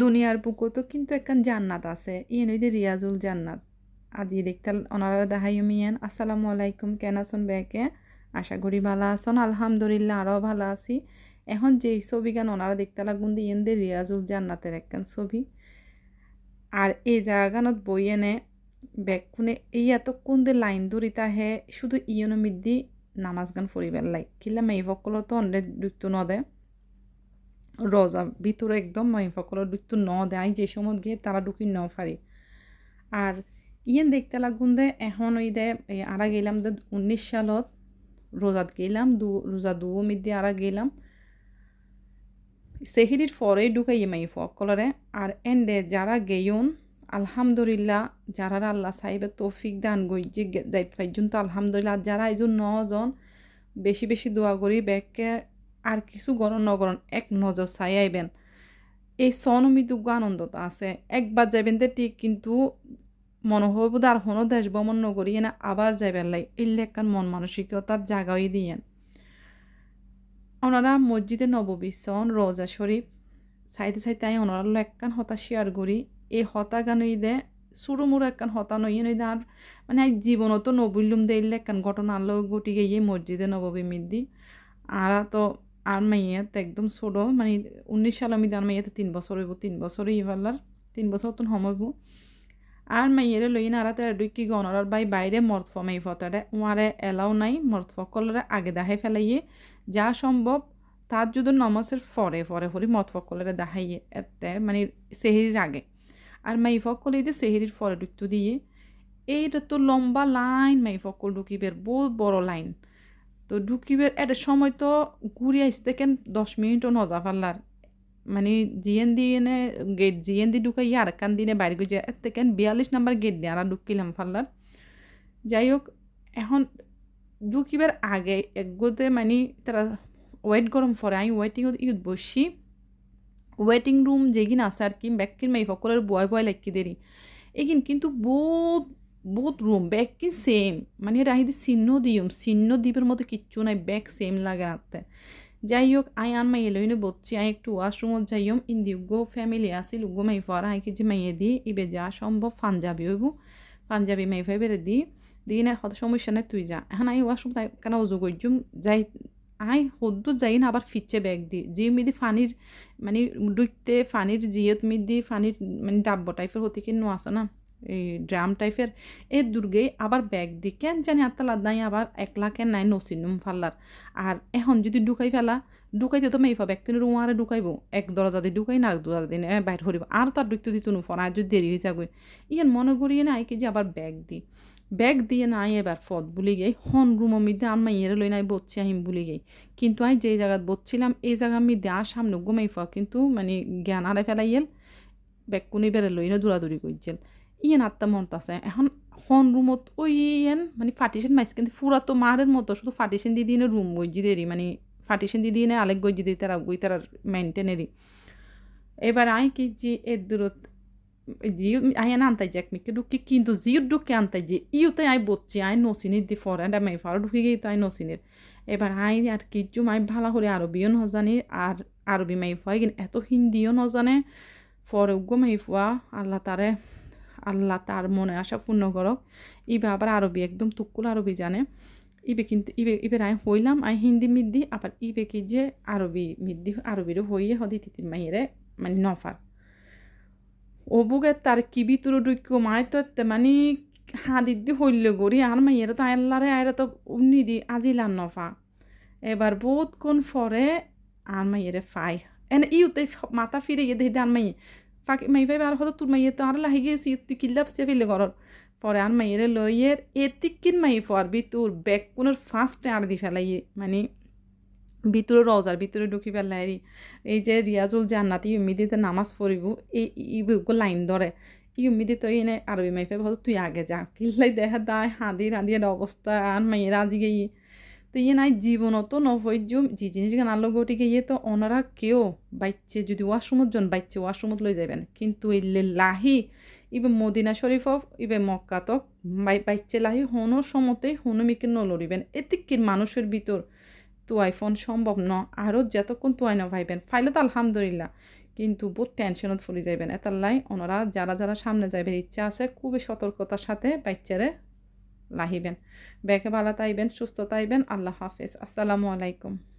দুনিয়ার বুকতো কিন্তু একখান জান্নাত আছে। ইয়েন ওই যে রিয়াজুল জান্নাত। আজি দেখতে ওনারা দেখাই মিয়ান, আসসালামু আলাইকুম, কেন আছেন বেকে আশা করি ভালো আছেন, আলহামদুলিল্লাহ আরও ভালো আছি। এখন যেই ছবি গান ওনারা দেখতে লাগুন দিয়ে দে রিয়াজুল জান্নাতের একখান ছবি। আর এই জায়গানত বই এনে বেকুনে এই এতক্ষণ দে লাইন দরিতা হে শুধু ইয়নো মিদ্দি নামাজ গান ফরিবার লাই। কিলা মেয়ে ভকল তো অন্ডে দুটো নদে। রজা। ভিতরে একদম মাইফকলের দুটো ন দেয়, যে সময় গিয়ে তারা ঢুকি ন পারি আর ইয়েন দেখতে লাগুন দে, এখন ওই দে আরা গেলাম দে, উনিশ সালত রোজাত গেলাম, দু, রোজা দু মিদ্দি আরা গেলাম। সেহিরির পরে ঢুকাই মাই ফকলরে আর এন্ডে যারা গেয়ন, আলহামদুলিল্লাহ, যারা আল্লাহ সাহেবের তৌফিক দান গই যে যাইত পাইজন তো আলহামদুলিল্লাহ যারা এই নজন বেশি বেশি দোয়া করি ব্যাগকে আর কিছু গরম নগরণ এক নজর চাই আইবেন এই সনমিদুগ্য আনন্দতা আছে। একবার যাইবেন তে ঠিক কিন্তু মনে হইব আর হনো দেশ ভ্রমণ নগরী না আবার যাইবেন লাই। এই লেখান মন মানসিকতার জাগাই দিয়েন। ওনারা মসজিদে নববিশ্বন রোজা শরীফ চাইতে চাইতে আই ওনারা লেখান হতা শেয়ার করি। এই হতা গান দে সুরো মুড়ো একখান হতা নই নই আর মানে জীবনত নবুল্লুম দে লেখান ঘটনা আলো গটি গিয়ে মসজিদে নববী মিদ্দি আর তো আর মাইয়াত একদম ছোট মানে উনিশ সাল আমি আর মাইয়াতে তিন বছর হইব, তিন বছর ইভাল্লার, তিন বছর তো সময়ব আর মাইয়েরে লই না আর তার কি গণর বাই বাইরে মর্তফ মাই ফতারে ওয়ারে এলাও নাই মর্তফ কলরে আগে দেখাই ফেলাইয়ে, যা সম্ভব তার যদি নমাসের ফরে ফরে হরি মতফ কলরে দাহাইয়ে এতে মানে সেহেরির আগে। আর মাই ফকল এই যে সেহেরির ফরে ঢুকতে দিয়ে, এইটা তো লম্বা লাইন মাই ফকল ঢুকিবের বহুত বড় লাইন। তো ঢুকিবে একটা সময় তো ঘুরে আসতে কেন দশ মিনিটও নজা পারলার। মানে জিএন দিয়ে গেট জিএন দি ঢুকাই আর কান দিনে বাইরে গিয়ে এতে কেন বিয়াল্লিশ নাম্বার গেট দিয়ে আর ঢুকিলাম পারলার। যাই হোক, এখন ঢুকিবার আগে একগোতে মানে তারা ওয়েট গরম ফরে আমি ওয়েটিং ইউত বসি। ওয়েটিং রুম যেগিন আছে আর কি ব্যাকিন মাই সকলের বয় বয় লাগি দেরি। এগিন কিন্তু বহুত বহুত রুম ব্যাগ কি সেম মানে এটা আহি চিহ্ন দিম চিহ্ন দ্বীপের মতো কিচ্ছু নাই ব্যাগ সেম লাগে রাখতে যাই হোক আই আন মাইয়ে লইনে বলছি আই একটু ওয়াশরুমত যাইম ইন্দি Hugo family Aseel, go my for, I কিছু মাইয়ে দি, ইবে যা সম্ভব পাঞ্জাবি হইব। পাঞ্জাবি মাই ফাই বেড়ে দি দিই না হত সমস্যা নাই, তুই যা। এখন আই ওয়াশরুম তাই কেন উজু করছুম যাই, আই সদ্য যাই না, আবার ফিচ্ছে ব্যাগ দি। যে মিদি ফানির মানে ডুইতে ফানির, জিয়ত মিদি ফানির মানে ডাব্ব টাইপের হতে কিনো আছে না? এই ড্রাম টাইপের এই দুর্গে আবার ব্যাগ দি কেন জানি আত্মালা নাই আবার একলা কেন নাই নসিনুম ফাল্লার আর এখন যদি ঢুকাই ফেলা, ঢুকাইতে তো মেয়ে ব্যাগ কিনে রুমারে ঢুকাইব, এক দরজা দিয়ে ঢুকাই না দরজা দিন বাইর করিব আর তার ঢুকতে দিত নুফোন আর যদি দেরি হয়ে যাবে। ইয়ান মনে করিয়ে না কি যে আবার ব্যাগ দি। ব্যাগ দিয়ে নাই এবার ফদ বুলি গেই হন রুম মধ্যে আর মাইয়ের লই নাই বসছি আহিম বুলি গেই কিন্তু আমি যে জায়গাত বসছিলাম এই জায়গার মধ্যে আর সামনে ঘুমাই ফা কিন্তু মানে জ্ঞান আরে ফেলাইয়েল। ব্যাগ কোনি বেড়ে লই না দৌড়াদৌড়ি করছিল ইয়েন আত্মা মনত আছে। এখন হন রুমত ওই ইয়েন মানে ফার্টিশন মাইস কিন্তু ফুরা তো মারের মতো, শুধু ফার্টিশন দিয়ে দিয়ে রুম গইজি দেরি মানে ফার্টিশন দিয়ে দিয়ে আলেক গইজি দিয়ে তারা গই তারা মেনটেনেরি এবার আই কি যে এর দূরত, জিও আইন আনতাই যে একমিকে ঢুকি কিন্তু জিও ঢুকে আনতাই যে ইউতে আই বলছি আই নসিনির দি ফর অ্যান্ড আমি ফারো ঢুকে গিয়ে তো আই নসিনের এবার আই আর কিছু মাই ভালো করে আরবিও নজানি আর আরবি মাই ফুয়া কিন্তু এত হিন্দিও নজানে ফরে উগ্র মাই ফুয়া, আল্লাহ তারে আল্লাহ তার মনে আশা পূর্ণ করক। ইবে আবার আরবি, একদম তুকুল আরবি জানে। ইবে কিন্তু, ইবে ইবে আই হইলাম, আই হিন্দি মিদ্দি, আবার ইবে কি যে আরবি মিদ্দি, আরবিরও হইয়ে হদি তিতির মাইয়েরে মানে নফার। বুকে তার কি ভিতরে ঢুকিও মায় তো মানে হাঁদির দি হইলে গড়ি আর মাইয়েরা তো আল্লারে আয়রা তো উনি দি আজিলান নফা। এবার বহুত কোন ফরে, আর মাইয়েরে ফাই। এনে ইউতে মাথা ফিরে গিয়ে দেখি আর মাইয়ে। ফাঁকি মাই ভাই আর হয়তো তোর মাইয়ে তো আর লাহি গিয়েছি তুই কিল্লাপ সে ফেলে ঘর পরে আর মাইয়েরে লইয়ের এতিকিন মাই ফরবি, তোর ব্যাগ কোনোর ফার্স্টে আর দি ফেলাইয়ে মানে ভিতরে রজার ভিতরে ঢুকি পেলাই এই যে রিয়াজুল জান্নাত ইউমিদিতে নামাজ পড়িব, এই ইবুগো লাইন ধরে। ইউমিদি তো এনে আরবি মাইফে ভালো তুই আগে যা। কিল্লাই দেখা দায় হাঁদি রাঁধি অবস্থা, আর মাইয়ের আজি গিয়ে তো ইয়ে নাই জীবনত নভৈর্য যে জিনিস গান আলো গটিকে ইয়ে তো ওনারা কেউ বাইচ্ছে যদি ওয়াশরুমত জন বাইচ্ছে ওয়াশরুমত লই যাবেন কিন্তু এই লাহি, ইবে মদিনা শরীফ, ইবে মক্কাতক বাইচ্ছে লাহি, হনো সমতেই হনো মিকে নলরিবেন এতিকির মানুষের ভিতর তো আইফোন সম্ভব ন? আরও যতক্ষণ তো আইনা ভাইবেন, ফাইলে তো আলহামদুলিল্লাহ। কিন্তু বহুত টেনশনত ফুলি যাইবেন। এতার ওনারা যারা যারা সামনে যাইবেন ইচ্ছা আছে, খুবই সতর্কতার সাথে বাচ্চারে লাহিবেন ব্যাকে ভালো তাইবেন সুস্থ তাইবেন আল্লাহ হাফেজ। আসসালামু আলাইকুম।